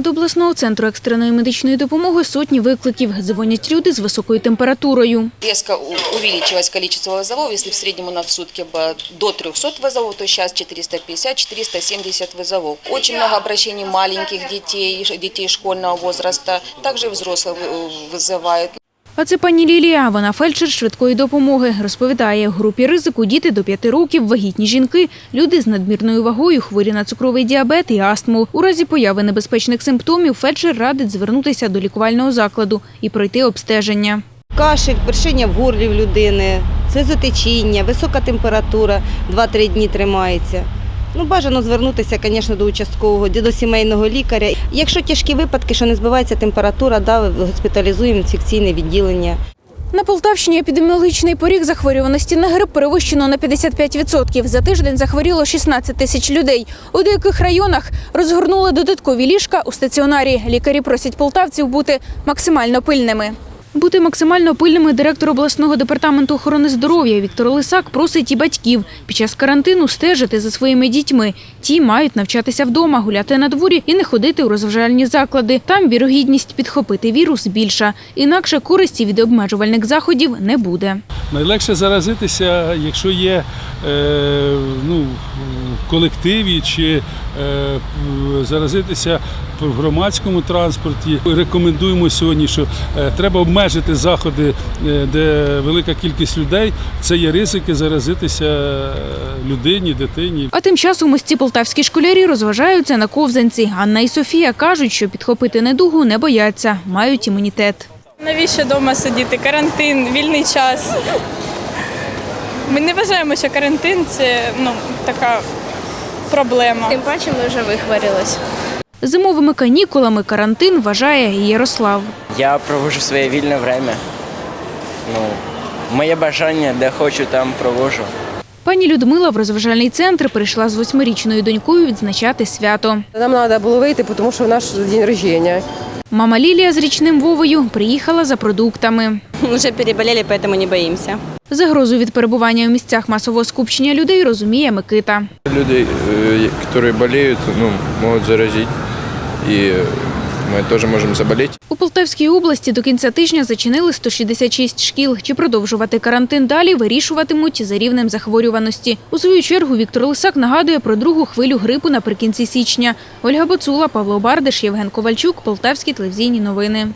До обласного центру екстреної медичної допомоги сотні викликів. Дзвонять люди з високою температурою. Резко у- увеличилось количество вызовов. Если в среднем у нас в сутки было до 300 вызовов, то сейчас 450-470 вызовов. Очень много обращений маленьких детей, ш- детей школьного возраста. Также и взрослых вы- вызывают. А це пані Лілія, вона фельдшер швидкої допомоги. Розповідає, в групі ризику діти до 5 років, вагітні жінки, люди з надмірною вагою, хворі на цукровий діабет і астму. У разі появи небезпечних симптомів фельдшер радить звернутися до лікувального закладу і пройти обстеження. Кашель, першиння в горлі людини, сльозотечіння, висока температура 2-3 дні тримається. Ну, бажано звернутися, звісно, до участкового, до сімейного лікаря. Якщо тяжкі випадки, що не збивається температура, да, госпіталізуємо інфекційне відділення. На Полтавщині епідеміологічний поріг захворюваності на грип перевищено на 55%. За тиждень захворіло 16 тисяч людей. У деяких районах розгорнули додаткові ліжка у стаціонарі. Лікарі просять полтавців бути максимально пильними. Бути максимально пильними директор обласного департаменту охорони здоров'я Віктор Лисак просить і батьків під час карантину стежити за своїми дітьми. Ті мають навчатися вдома, гуляти на дворі і не ходити у розважальні заклади. Там вірогідність підхопити вірус більша. Інакше користі від обмежувальних заходів не буде. Найлегше заразитися, якщо є е, ну, колективі чи е, заразитися в громадському транспорті. Рекомендуємо сьогодні, що е, треба обмежити заходи, е, де велика кількість людей. Це є ризики заразитися людині, дитині. А тим часом ось ці полтавські школярі розважаються на ковзанці. Анна і Софія кажуть, що підхопити недугу не бояться, мають імунітет. Навіщо вдома сидіти? Карантин, вільний час. Ми не вважаємо, що карантин це ну, така проблема. Тим паче ми вже вихворілись. Зимовими канікулами карантин вважає Ярослав. Я проводжу своє вільне время. Ну, моє бажання, де хочу, там проводжу. Пані Людмила в розважальний центр прийшла з восьмирічною донькою відзначати свято. Нам треба було вийти, тому що в наш день рождения. Мама Лілія з річним Вовою приїхала за продуктами. Уже переболели, поэтому не боїмося. Загрозу від перебування у місцях масового скупчення людей розуміє Микита. Люди, э, которые болеют, ну, могут заразить. И мы тоже можем заболеть. У Полтавській області до кінця тижня зачинили 166 шкіл. Чи продовжувати карантин далі, вирішуватимуть за рівнем захворюваності. У свою чергу Віктор Лисак нагадує про другу хвилю грипу наприкінці січня. Ольга Боцула, Павло Бардиш, Євген Ковальчук, Полтавські телевізійні новини.